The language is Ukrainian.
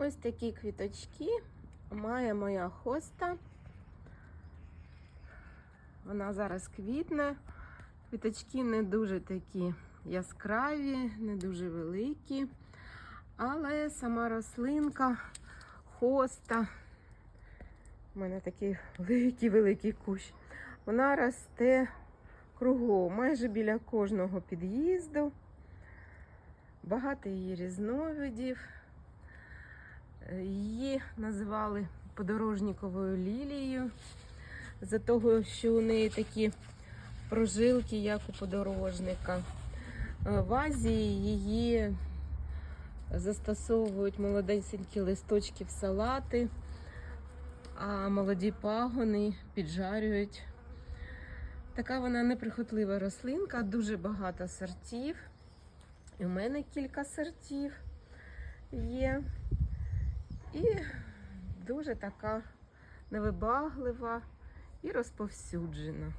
Ось такі квіточки має моя хоста. Вона зараз квітне. Квіточки не дуже такі яскраві, не дуже великі. Але сама рослинка, хоста. У мене такий великий-великий кущ. Вона росте кругом, майже біля кожного під'їзду. Багато її різновидів. Її називали подорожниковою лілією, за того, що у неї такі прожилки, як у подорожника. Е, В Азії її застосовують молодесенькі листочки в салати, а молоді пагони піджарюють. Така вона неприхотлива рослинка, дуже багато сортів. І в мене кілька сортів є. Дуже така невибаглива і розповсюджена.